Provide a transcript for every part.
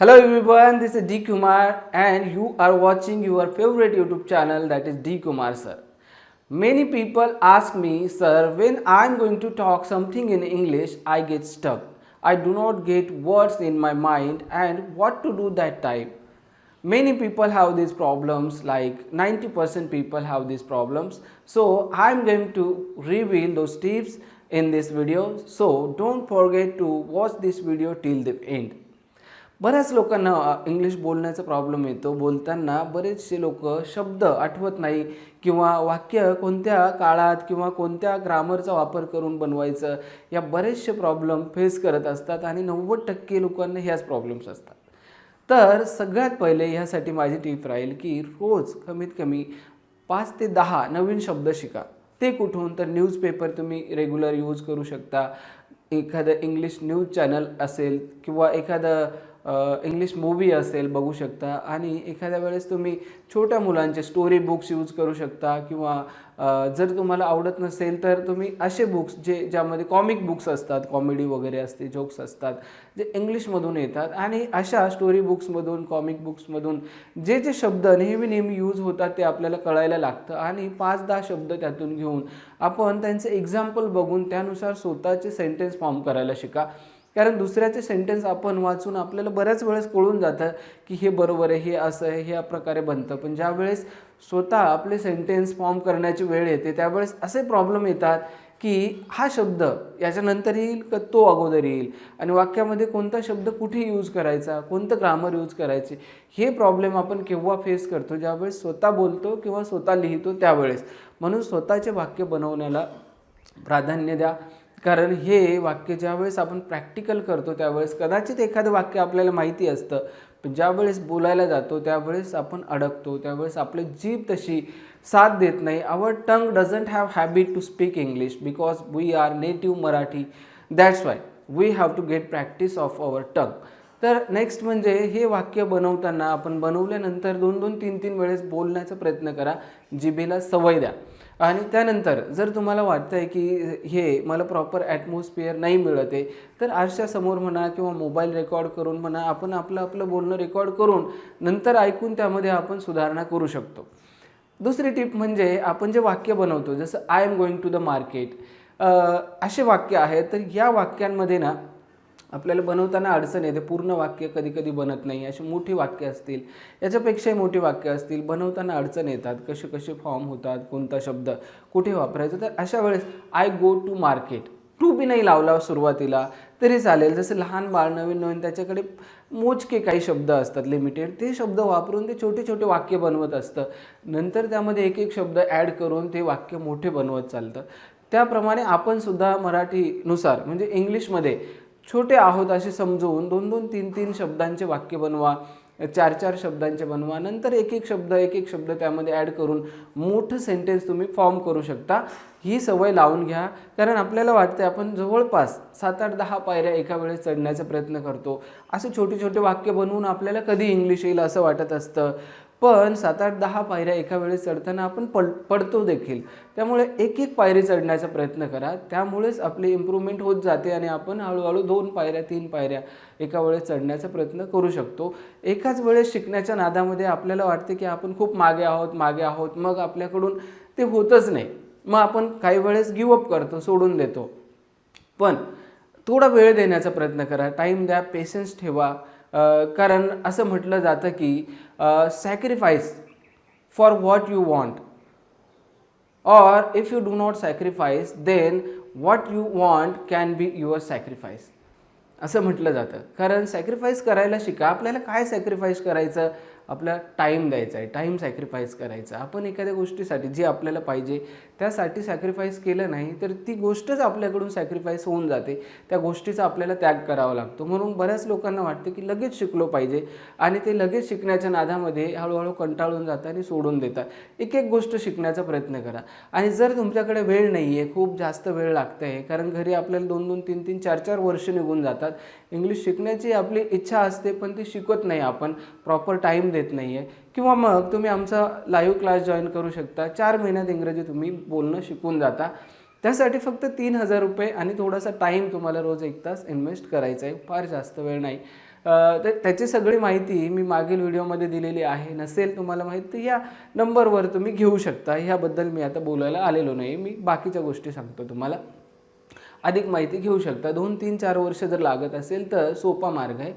Hello everyone, this is D Kumar and you are watching your favorite YouTube channel that is D Kumar sir. Many people ask me, sir, when I'm going to talk something in English, I get stuck. I do not get words in my mind and what to do that time. Many people have these problems, like 90% people have these problems. So I'm going to reveal those tips in this video. So don't forget to watch this video till the end. बऱ्याच लोकांना English बोलण्याचा problem येतो. बोलताना बरेचसे लोक शब्द आठवत नाही किंवा वाक्य कोणत्या काळात किंवा कोणत्या ग्रामरचा वापर करून बनवायचं या बरेचसे प्रॉब्लेम फेस करत असतात आणि नव्वद टक्के लोकांना ह्याच प्रॉब्लेम्स असतात. तर सगळ्यात पहिले ह्यासाठी माझी टिप राहील की रोज कमीत कमी पाच ते दहा नवीन शब्द शिका. ते कुठून? तर न्यूजपेपर तुम्ही रेग्युलर यूज करू शकता. एखादं इंग्लिश न्यूज चॅनल असेल किंवा एखादं इंग्लिश मूवी असेल बघू शकता. आणि एखाद्या वेळेस तुम्ही छोट्या मुलांचे स्टोरी बुक्स यूज करू शकता किंवा जर तुम्हाला आवडत नसेल तर तुम्ही असे बुक्स जे ज्यामध्ये कॉमिक बुक्स असतात कॉमेडी वगैरे असते जोक्स असतात जे इंग्लिशमधून येतात. आणि अशा स्टोरी बुक्समधून कॉमिक बुक्समधून जे जे शब्द नेहमी नेहमी यूज होतात ते आपल्याला कळायला लागतं. आणि पाच दहा शब्द त्यातून घेऊन आपण त्यांचे एक्झाम्पल बघून त्यानुसार स्वतःचे सेंटेन्स फॉर्म करायला शिका. कारण दुसऱ्याचे सेंटेन्स आपण वाचून आपल्याला बऱ्याच वेळेस कळून जातं की हे बरोबर आहे हे असं आहे हे या प्रकारे बनतं. पण ज्या वेळेस स्वतः आपले सेंटेन्स फॉर्म करण्याची वेळ येते त्यावेळेस असे प्रॉब्लेम येतात की हा शब्द याच्यानंतर येईल का तो अगोदर येईल? आणि वाक्यामध्ये कोणता शब्द कुठे यूज करायचा? कोणतं ग्रामर यूज करायचे? हे प्रॉब्लेम आपण केव्हा फेस करतो? ज्यावेळेस स्वतः बोलतो किंवा स्वतः लिहितो त्यावेळेस. म्हणून स्वतःचे वाक्य बनवण्याला प्राधान्य द्या. कारण हे वाक्य ज्यावेळेस आपण प्रॅक्टिकल करतो त्यावेळेस कदाचित एखादं वाक्य आपल्याला माहिती असतं. पण ज्यावेळेस बोलायला जातो त्यावेळेस आपण अडकतो त्यावेळेस आपली जीभ तशी साथ देत नाही. Our tongue doesn't have habit to speak English because we are native Marathi that's why we have to get practice of our tongue तर नेक्स्ट म्हणजे हे वाक्य बनवताना आपण बनवल्यानंतर दोन दोन तीन तीन वेळेस बोलण्याचा प्रयत्न करा. जिभेला सवय द्या. आणि त्यानंतर जर तुम्हाला वाटतं आहे की हे मला प्रॉपर ॲटमॉस्फिअर नाही मिळत आहे तर आरशासमोर म्हणा किंवा मोबाईल रेकॉर्ड करून म्हणा आपण आपलं आपलं बोलणं रेकॉर्ड करून नंतर ऐकून त्यामध्ये आपण सुधारणा करू शकतो. दुसरी टिप म्हणजे आपण जे वाक्य बनवतो जसं I am going to the market असे वाक्य आहेत तर या वाक्यांमध्ये ना आपल्याला बनवताना अडचण येते. पूर्ण वाक्य कधी कधी बनत नाही. अशी मोठी वाक्य असतील. याच्यापेक्षाही मोठी वाक्य असतील. बनवताना अडचण येतात. कसे कसे फॉर्म होतात? कोणता शब्द? कुठे वापरायचा? तर अशा वेळेस I go to market to be नाही लावला सुरुवातीला तरी चालेल. जसं लहान बाळ नवीन नवीन त्याच्याकडे मोजके काही शब्द असतात. लिमिटेड ते शब्द वापरून ते छोटे छोटे वाक्य बनवत असतं. नंतर त्यामध्ये एक एक शब्द ॲड करून ते वाक्य मोठे बनवत चालतं. त्याप्रमाणे आपणसुद्धा मराठीनुसार म्हणजे इंग्लिशमध्ये छोटे आहोत असे समजवून दोन दोन तीन तीन शब्दांचे वाक्य बनवा चार चार शब्दांचे बनवा नंतर एक एक शब्द एक एक शब्द त्यामध्ये ॲड करून मोठं सेंटेन्स तुम्ही फॉर्म करू शकता. ही सवय लावून घ्या. कारण आपल्याला वाटतं आपण जवळपास सात आठ दहा पायऱ्या एका वेळेस चढण्याचा प्रयत्न करतो. असे छोटे छोटे वाक्य बनवून आपल्याला कधी इंग्लिश येईल असं वाटत असतं. पण सात आठ दहा पायऱ्या एका वेळेस चढताना आपण पड पडतो देखील. त्यामुळे एक एक पायरी चढण्याचा प्रयत्न करा. त्यामुळेच आपली इम्प्रूव्हमेंट होत जाते आणि आपण हळूहळू दोन पायऱ्या तीन पायऱ्या एका वेळेस चढण्याचा प्रयत्न करू शकतो. एकाच वेळेस शिकण्याच्या नादामध्ये आपल्याला वाटते की आपण खूप मागे आहोत मागे आहोत. मग आपल्याकडून ते होतच नाही. मग आपण काही वेळेस गिवअप करतो सोडून देतो. पण थोडा वेळ देण्याचा प्रयत्न करा. टाईम द्या पेशन्स ठेवा. कारण असं म्हटलं जातं की sacrifice for what you want or if you do not sacrifice then what you want can be your sacrifice असं म्हटलं जातं. कारण सॅक्रिफाईस करायला शिका. आपल्याला काय सॅक्रिफाईस करायचं? आपला टाईम द्यायचा आहे टाईम सॅक्रिफाईस करायचा आपण एखाद्या गोष्टीसाठी जी आपल्याला पाहिजे त्यासाठी सॅक्रिफाईस केलं नाही तर ती गोष्टच आपल्याकडून सॅक्रिफाईस होऊन जाते. त्या गोष्टीचा आपल्याला त्याग करावा लागतो. म्हणून बऱ्याच लोकांना वाटतं की लगेच शिकलो पाहिजे आणि ते लगेच शिकण्याच्या नादामध्ये हळूहळू कंटाळून जातात आणि सोडून देतात. एक एक गोष्ट शिकण्याचा प्रयत्न करा. आणि जर तुमच्याकडे वेळ नाही आहे खूप जास्त वेळ लागतं आहे कारण घरी आपल्याला दोन दोन तीन तीन चार चार वर्ष निघून जातात. इंग्लिश शिकण्याची आपली इच्छा असते पण ती शिकवत नाही आपण. प्रॉपर टाईम देत नाही आहे किंवा मग तुम्ही आमचा लाईव्ह क्लास जॉईन करू शकता. चार महिन्यात इंग्रजी तुम्ही बोलणं शिकून जाता. त्यासाठी फक्त तीन हजार रुपये आणि थोडासा टाईम तुम्हाला रोज एक तास इन्व्हेस्ट करायचा आहे. फार जास्त वेळ नाही. तर त्याची सगळी माहिती मी मागील व्हिडिओमध्ये दिलेली आहे. नसेल तुम्हाला माहीत तर या नंबरवर तुम्ही घेऊ शकता. ह्याबद्दल मी आता बोलायला आलेलो नाही. मी बाकीच्या गोष्टी सांगतो तुम्हाला. अधिक माहिती घेऊ शकता. दोन तीन चार वर्ष जर लागत असेल तर सोपा मार्ग आहे.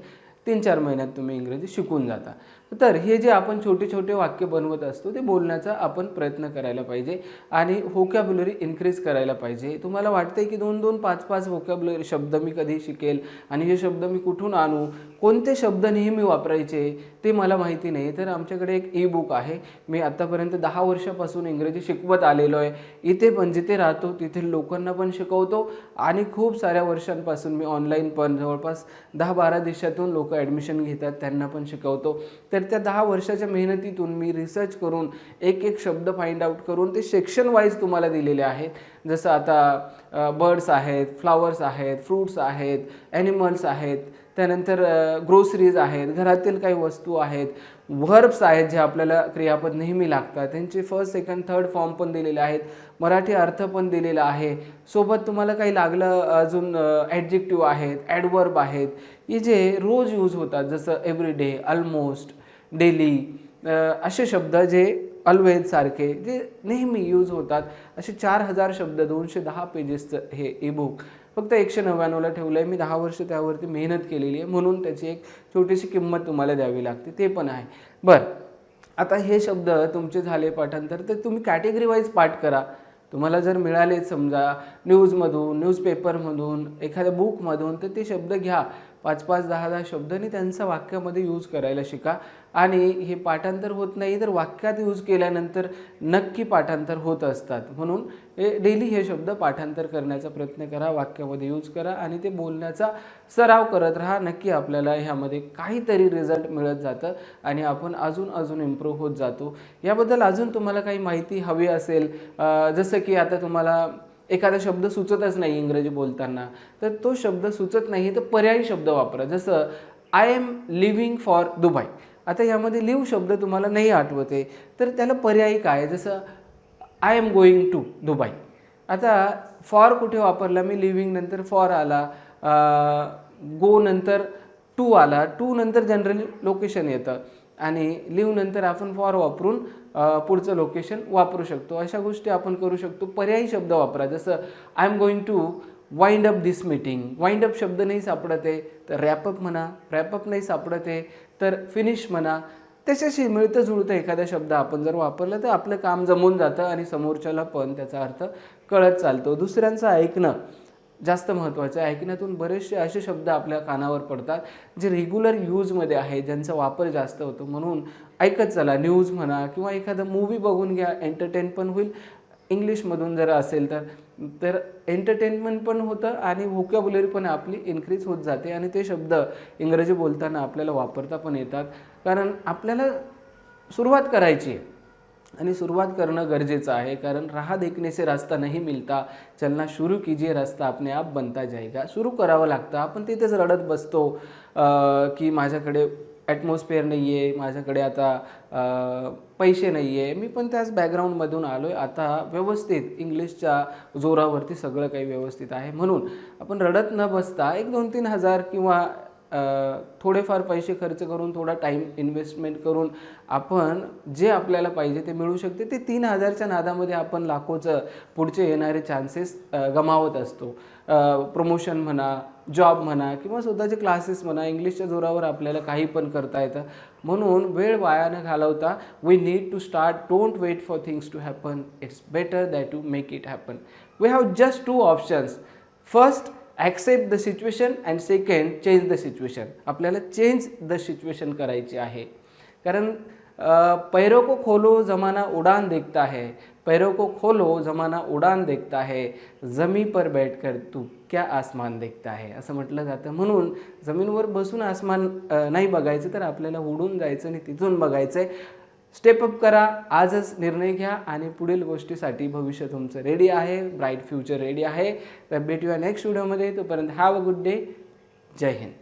तीन चार महिन्यात तुम्ही इंग्रजी शिकून जाता. तर हे जे आपण छोटे छोटे वाक्य बनवत असतो ते बोलण्याचा आपण प्रयत्न करायला पाहिजे आणि व्होकॅब्युलरी इन्क्रीज करायला पाहिजे. तुम्हाला वाटतंय की दोन दोन पाच पाच व्होकॅब्युलरी शब्द मी कधी शिकेल आणि हे शब्द मी कुठून आणू? कोणते शब्द नेहमी वापरायचे ते मला माहिती नाही. तर आमच्याकडे एक ई बुक आहे. मी आत्तापर्यंत दहा वर्षापासून इंग्रजी शिकवत आलेलो आहे. इथे पण जिथे राहतो तिथे लोकांना पण शिकवतो आणि खूप साऱ्या वर्षांपासून मी ऑनलाईन पण जवळपास दहा बारा देशातून लोक ॲडमिशन घेतात त्यांना पण शिकवतो. तर त्या दहा वर्षाच्या मेहनतीतून मी रिसर्च करून एक एक शब्द फाइंड आउट करून ते सेक्शन वाईज तुम्हाला दिलेले आहेत. जसं आता बर्ड्स आहेत फ्लावर्स आहेत फ्रूट्स आहेत ॲनिमल्स आहेत त्यानंतर ग्रोसरीज आहेत घरातील काही वस्तू आहेत व्हर्ब्स आहेत जे आपल्याला क्रियापद नेहमी लागतात. त्यांचे फर्स्ट सेकंड थर्ड फॉर्म पण दिलेले आहेत. मराठी अर्थ पण दिलेला आहे. सोबत तुम्हाला काही लागलं अजून ॲडजेक्टिव्ह आहेत ॲडवर्ब आहेत. हे जे रोज यूज होतात जसं एव्हरी डे ऑलमोस्ट डेली असे शब्द जे अलवेदसारखे जे नेहमी यूज होतात असे चार हजार शब्द दोनशे दहा पेजेसचं हे ईबुक फक्त एकशे नव्याण्णवला ठेवलं आहे मी दहा वर्ष त्यावरती मेहनत केलेली आहे म्हणून त्याची एक छोटीशी किंमत तुम्हाला द्यावी लागते ते पण आहे. बरं आता हे शब्द तुमचे झाले पाठांतर तर तुम्ही कॅटेगरी वाईज पाठ करा. तुम्हाला जर मिळाले समजा न्यूजमधून न्यूजपेपरमधून एखाद्या बुकमधून तर ते शब्द घ्या. पाच पाच दहा दहा शब्दांनी त्यांचा वाक्यामध्ये यूज करायला शिका. आणि हे पाठांतर होत नाही तर वाक्यात यूज केल्यानंतर नक्की पाठांतर होत असतात. म्हणून हे डेली हे शब्द पाठांतर करण्याचा प्रयत्न करा वाक्यामध्ये यूज करा आणि ते बोलण्याचा सराव करत राहा. नक्की आपल्याला ह्यामध्ये काहीतरी रिझल्ट मिळत जातं आणि आपण अजून अजून इम्प्रूव्ह होत जातो. याबद्दल अजून तुम्हाला काही माहिती हवी असेल जसं की आता तुम्हाला एखादा शब्द सुचतच नाही इंग्रजी बोलताना. तर तो शब्द सुचत नाही तर पर्यायी शब्द वापरा. जसं I am living for Dubai आता यामध्ये लिव्ह शब्द तुम्हाला नाही आठवते तर त्याला पर्यायी काय? जसं I am going to Dubai आता फॉर कुठे वापरला? मी लिव्हिंग नंतर फॉर आला. गो नंतर टू आला. टू नंतर जनरली लोकेशन येतं. आणि लिव्ह नंतर आपण फॉर वापरून पुढचं लोकेशन वापरू शकतो. अशा गोष्टी आपण करू शकतो. पर्यायी शब्द वापरा. जसं I am going to wind up this meeting wind up शब्द नाही सापडत आहे. तर रॅपअप म्हणा. रॅपअप नाही सापडत आहे. तर फिनिश म्हणा. त्याच्याशी मिळतं जुळतं एखादा शब्द आपण जर वापरला तर आपलं काम जमून जातं आणि समोरच्याला पण त्याचा अर्थ कळत चालतो. दुसऱ्यांचं ऐकणं. जास्त महत्त्वाचं आहे. ऐकण्यातून बरेचसे असे शब्द आपल्या कानावर पडतात जे रेग्युलर यूजमध्ये आहे ज्यांचा वापर जास्त होतो. म्हणून ऐकत चला न्यूज म्हणा किंवा एखादा मूवी बघून घ्या एंटरटेन पण होईल. इंग्लिशमधून जर असेल तर तर एंटरटेनमेंट पण होतं आणि व्होकॅब्युलरी पण आपली इन्क्रीज होत जाते आणि ते शब्द इंग्रजी बोलताना आपल्याला वापरता पण येतात. कारण आपल्याला सुरुवात करायची आहे. आणि सुरुवात करणं गरजेचं आहे कारण राहा देखने से रास्ता नहीं मिलता चलना शुरू कीजिए रास्ता अपने आप बनता जाएगा. सुरू करावं लागतं. आपण तिथेच रडत बसतो की माझ्याकडे ॲटमॉस्फिअर नाही आहे माझ्याकडे आता पैसे नाही आहे मी पण त्याच बॅकग्राऊंडमधून आलो आहे आता व्यवस्थित इंग्लिशच्या जोरावरती सगळं काही व्यवस्थित आहे. म्हणून आपण रडत न बसता एक दोन तीन हजार किंवा थोडेफार पैसे खर्च करून थोडा टाईम इन्व्हेस्टमेंट करून आपण जे आपल्याला पाहिजे ते मिळू शकते. ते तीन हजारच्या नादामध्ये आपण लाखोचं पुढचे येणारे चान्सेस गमावत असतो. प्रमोशन म्हणा जॉब म्हणा किंवा स्वतःचे क्लासेस म्हणा इंग्लिशच्या जोरावर आपल्याला काही पण करता येतं. म्हणून वेळ वाया न घालवता we need to start don't wait for things to happen it's better that to make it happen we have just two options first accept the situation and second change the situation आपल्याला change the situation करायची आहे. कारण पैरो को खोलो जमाना उड़ान देखता है. पैरों को खोलो जमाना उड़ान देखता है. जमी पर बैठकर तू क्या आसमान देखता है? असं म्हटलं जातं. म्हणून जमीनवर बसून आसमान नाही बघायचं तर आपल्याला उडून जायचं आणि तिथून बघायचं आहे स्टेप अप करा आजच निर्णय घ्या आणि पुढील गोष्टीसाठी भविष्य तुमचं रेडी आहे ब्राईट फ्युचर रेडी आहे. तर भेटूया नेक्स्ट व्हिडिओमध्ये तोपर्यंत have a good day Jai Hind.